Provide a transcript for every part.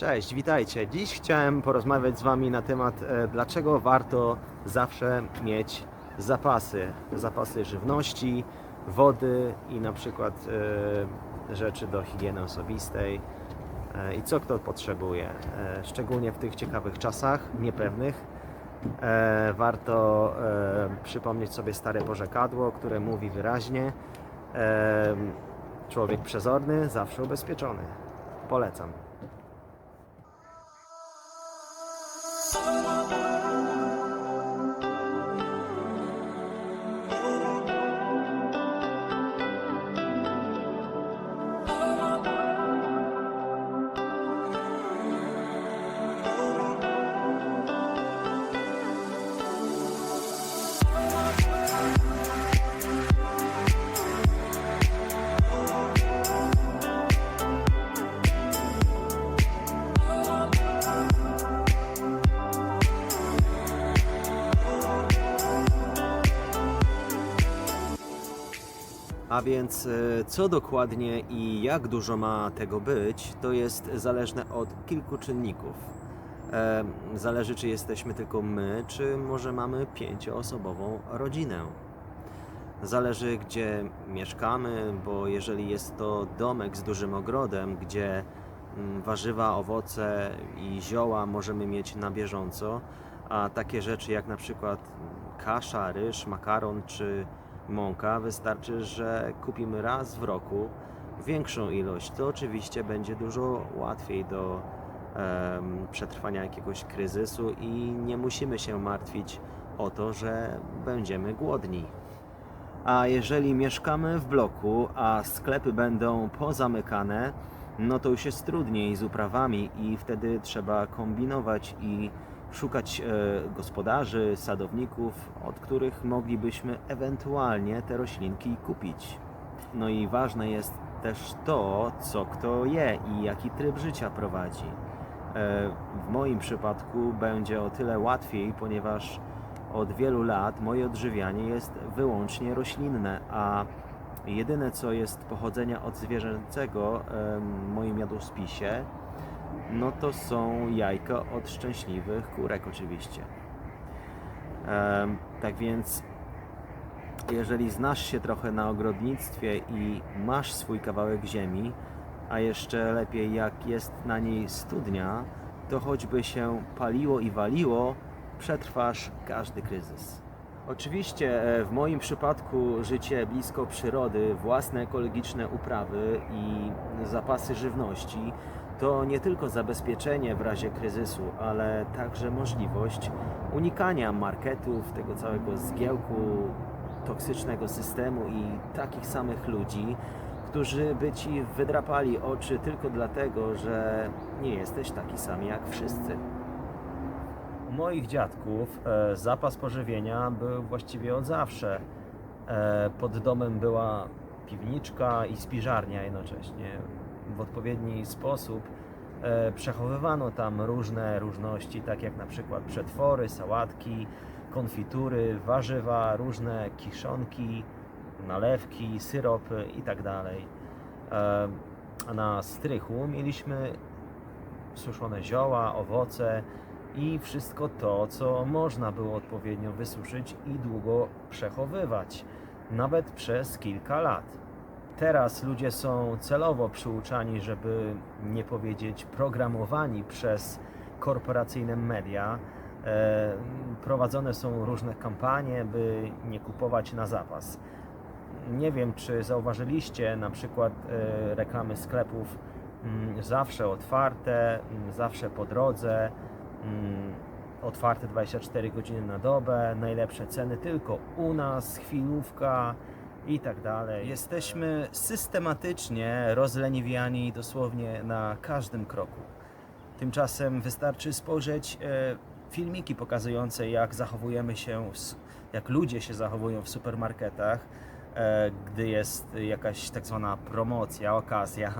Cześć, witajcie. Dziś chciałem porozmawiać z Wami na temat, e, dlaczego warto zawsze mieć zapasy. Zapasy żywności, wody i na przykład e, rzeczy do higieny osobistej e, i co kto potrzebuje. Szczególnie w tych ciekawych czasach, niepewnych. Warto przypomnieć sobie stare porzekadło, które mówi wyraźnie: Człowiek przezorny, zawsze ubezpieczony. Polecam. A więc e, co dokładnie i jak dużo ma tego być, to jest zależne od kilku czynników. E, Zależy, czy jesteśmy tylko my, czy może mamy pięcioosobową rodzinę. Zależy, gdzie mieszkamy, bo jeżeli jest to domek z dużym ogrodem, gdzie mm, warzywa, owoce i zioła możemy mieć na bieżąco, a takie rzeczy jak na przykład kasza, ryż, makaron czy mąka, wystarczy, że kupimy raz w roku większą ilość. To oczywiście będzie dużo łatwiej do em, przetrwania jakiegoś kryzysu i nie musimy się martwić o to, że będziemy głodni. A jeżeli mieszkamy w bloku, a sklepy będą pozamykane, no to już jest trudniej z uprawami i wtedy trzeba kombinować i szukać e, gospodarzy, sadowników, od których moglibyśmy ewentualnie te roślinki kupić. No i ważne jest też to, co kto je i jaki tryb życia prowadzi. E, W moim przypadku będzie o tyle łatwiej, ponieważ od wielu lat moje odżywianie jest wyłącznie roślinne, a jedyne co jest pochodzenia od zwierzęcego em, w moim jadłospisie, no to są jajka od szczęśliwych kurek oczywiście. Tak więc jeżeli znasz się trochę na ogrodnictwie i masz swój kawałek ziemi, a jeszcze lepiej jak jest na niej studnia, to choćby się paliło i waliło, przetrwasz każdy kryzys. Oczywiście e, w moim przypadku życie blisko przyrody, własne ekologiczne uprawy i zapasy żywności to nie tylko zabezpieczenie w razie kryzysu, ale także możliwość unikania marketów, tego całego zgiełku, toksycznego systemu i takich samych ludzi, którzy by ci wydrapali oczy tylko dlatego, że nie jesteś taki sam jak wszyscy. Moich dziadków e, zapas pożywienia był właściwie od zawsze. E, pod domem była piwniczka i spiżarnia jednocześnie. W odpowiedni sposób e, przechowywano tam różne różności, tak jak na przykład przetwory, sałatki, konfitury, warzywa, różne kiszonki, nalewki, syropy itd. E, A na strychu mieliśmy suszone zioła, owoce i wszystko to, co można było odpowiednio wysuszyć i długo przechowywać, nawet przez kilka lat. Teraz ludzie są celowo przyuczani, żeby nie powiedzieć programowani przez korporacyjne media. E, prowadzone są różne kampanie, by nie kupować na zapas. Nie wiem, czy zauważyliście na przykład e, reklamy sklepów mm, zawsze otwarte, mm, zawsze po drodze, mm, otwarte 24 godziny na dobę, najlepsze ceny tylko u nas, chwilówka i tak dalej. Jesteśmy systematycznie rozleniwiani dosłownie na każdym kroku. Tymczasem wystarczy spojrzeć e, filmiki pokazujące, jak zachowujemy się, jak ludzie się zachowują w supermarketach, e, gdy jest jakaś tak zwana promocja, okazja,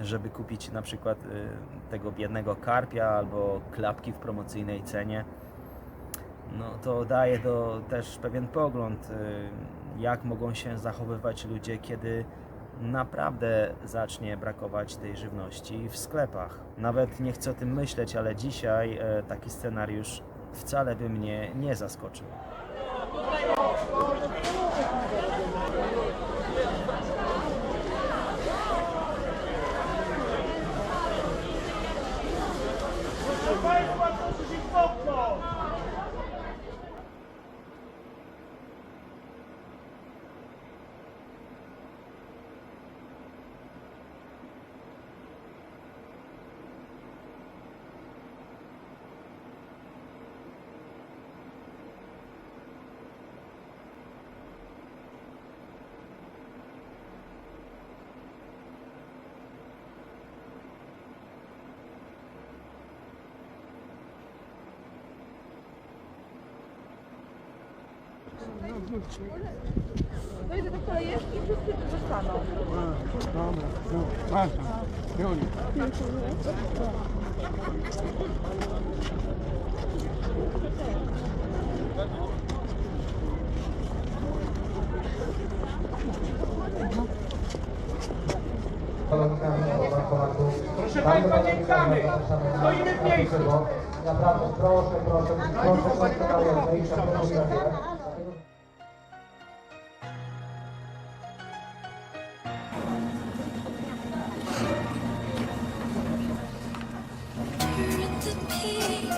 żeby kupić na przykład e, tego biednego karpia albo klapki w promocyjnej cenie. No to daje to też pewien pogląd, jak mogą się zachowywać ludzie, kiedy naprawdę zacznie brakować tej żywności w sklepach. Nawet nie chcę o tym myśleć, ale dzisiaj e, taki scenariusz wcale by mnie nie zaskoczył. Dojdę do kolejeczki i wszyscy zostaną. Dobra, przepraszam. Juli. Proszę Państwa, nie pchamy! Stoimy w miejscu! Naprawdę, proszę, proszę, proszę, proszę, wyjścia, proszę, Turn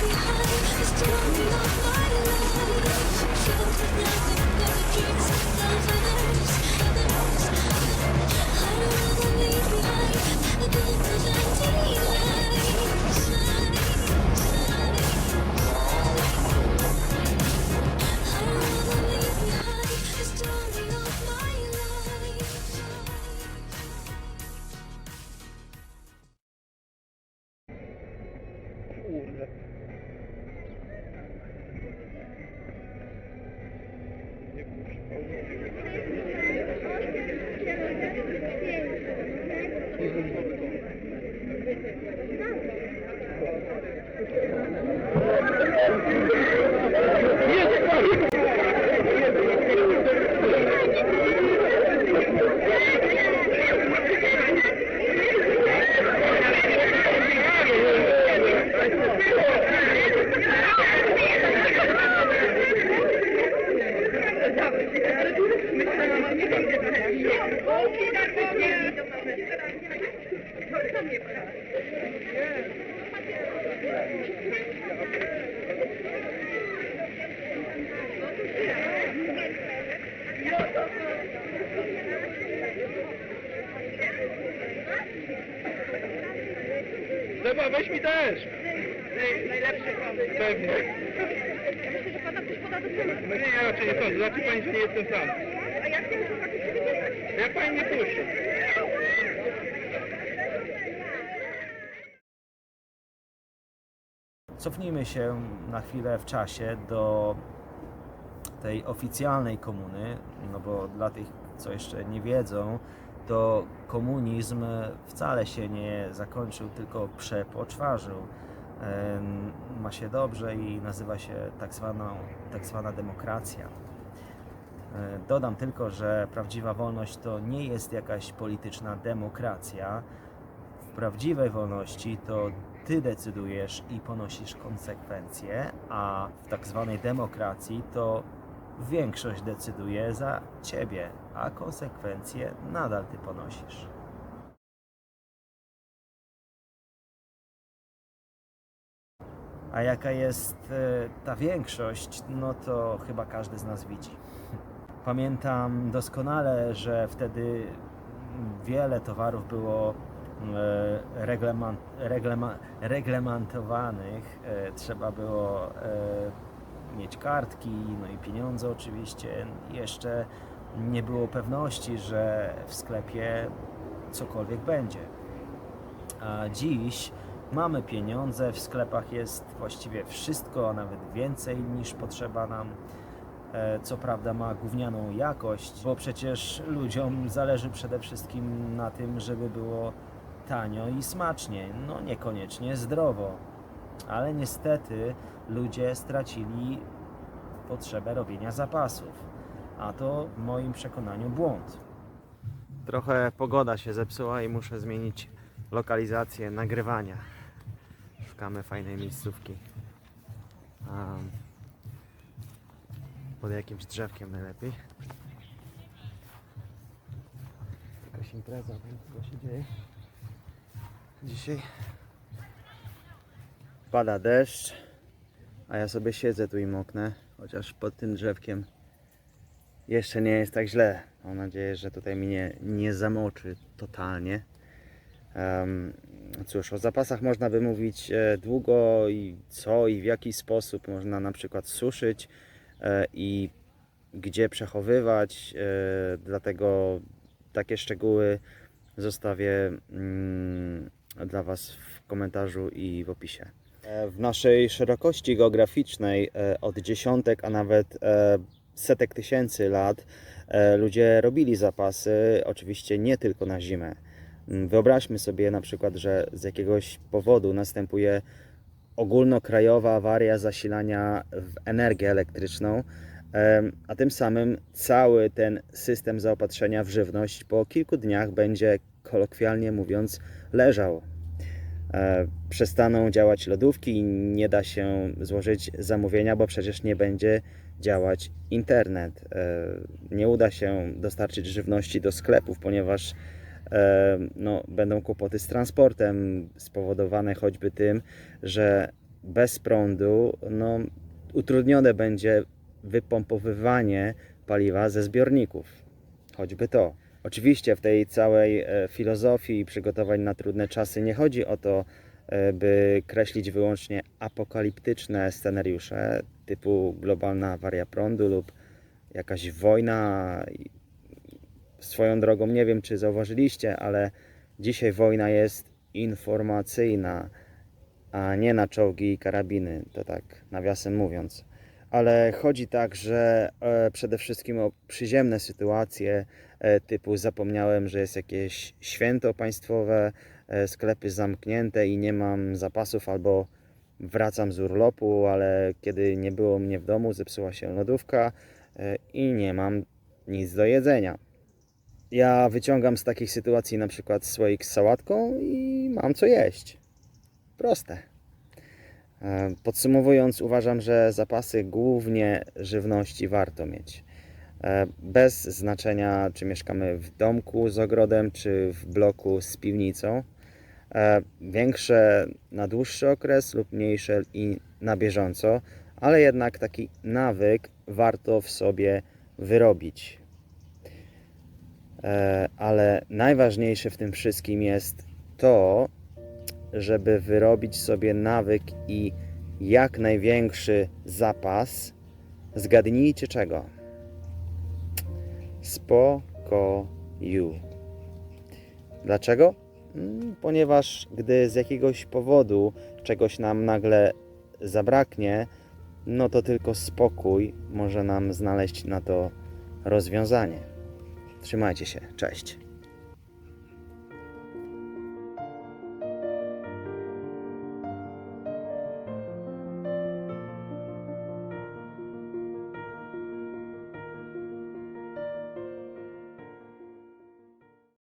behind the story of my Uống. Dobra, weź mi też! Najlepszy pomysł. Pewnie. Ja myślę, że Pana ktoś poda do tyłu. No nie, ja raczej nie sądzę. Znaczy Pani, że nie jestem sam. A jak chciałem zobaczyć, czy? Ja Pani nie puszczę. Cofnijmy się na chwilę w czasie do tej oficjalnej komuny, no bo dla tych, co jeszcze nie wiedzą, to komunizm wcale się nie zakończył, tylko przepoczwarzył. Ma się dobrze i nazywa się tak, zwaną, tak zwana demokracja. E, Dodam tylko, że prawdziwa wolność to nie jest jakaś polityczna demokracja. W prawdziwej wolności to ty decydujesz i ponosisz konsekwencje, a w tak zwanej demokracji to Większość decyduje za ciebie, a konsekwencje nadal ty ponosisz. A jaka jest e, ta większość, no to chyba każdy z nas widzi. Pamiętam doskonale, że wtedy wiele towarów było e, reglement, reglement, reglementowanych. E, trzeba było mieć kartki, no i pieniądze oczywiście. Jeszcze nie było pewności, że w sklepie cokolwiek będzie. A dziś mamy pieniądze, w sklepach jest właściwie wszystko, a nawet więcej niż potrzeba nam. E, Co prawda ma gównianą jakość, bo przecież ludziom zależy przede wszystkim na tym, żeby było tanio i smacznie, no niekoniecznie zdrowo. Ale niestety ludzie stracili potrzebę robienia zapasów, a to w moim przekonaniu błąd. Trochę pogoda się zepsuła i muszę zmienić lokalizację nagrywania. Szukamy fajnej miejscówki. Am, pod jakimś drzewkiem najlepiej. Jakaś impreza, tam co się dzieje. Dzisiaj pada deszcz, a ja sobie siedzę tu i moknę, chociaż pod tym drzewkiem jeszcze nie jest tak źle. Mam nadzieję, że tutaj mnie nie zamoczy totalnie. Em, cóż, o zapasach można by mówić e, długo i co i w jaki sposób można na przykład suszyć e, i gdzie przechowywać. e, Dlatego takie szczegóły zostawię mm, dla Was w komentarzu i w opisie. E, W naszej szerokości geograficznej e, od dziesiątek, a nawet e, setek tysięcy lat ludzie robili zapasy, oczywiście nie tylko na zimę. Mm, Wyobraźmy sobie na przykład, że z jakiegoś powodu następuje ogólnokrajowa awaria zasilania w energię elektryczną, a tym samym cały ten system zaopatrzenia w żywność po kilku dniach będzie kolokwialnie mówiąc leżał. E, Przestaną działać lodówki i nie da się złożyć zamówienia, bo przecież nie będzie działać internet. E, Nie uda się dostarczyć żywności do sklepów, ponieważ e, no, będą kłopoty z transportem spowodowane choćby tym, że bez prądu no, utrudnione będzie wypompowywanie paliwa ze zbiorników. Choćby to. Oczywiście w tej całej e, filozofii przygotowań na trudne czasy nie chodzi o to, e, by kreślić wyłącznie apokaliptyczne scenariusze typu globalna awaria prądu lub jakaś wojna. Swoją drogą nie wiem, czy zauważyliście, ale dzisiaj wojna jest informacyjna, a nie na czołgi i karabiny. To tak nawiasem mówiąc. Ale chodzi także e, przede wszystkim o przyziemne sytuacje, typu zapomniałem, że jest jakieś święto państwowe, e, sklepy zamknięte i nie mam zapasów, albo wracam z urlopu, ale kiedy nie było mnie w domu, zepsuła się lodówka e, i nie mam nic do jedzenia. Ja wyciągam z takich sytuacji na przykład słoik z sałatką i mam co jeść. Proste. E, Podsumowując, uważam, że zapasy głównie żywności warto mieć. E, Bez znaczenia, czy mieszkamy w domku z ogrodem, czy w bloku z piwnicą. E, Większe na dłuższy okres lub mniejsze i na bieżąco, ale jednak taki nawyk warto w sobie wyrobić. E, Ale najważniejsze w tym wszystkim jest to, żeby wyrobić sobie nawyk i jak największy zapas. Zgadnijcie czego? Spokoju. Dlaczego? Mm, Ponieważ gdy z jakiegoś powodu czegoś nam nagle zabraknie, no to tylko spokój może nam znaleźć na to rozwiązanie. Trzymajcie się, cześć.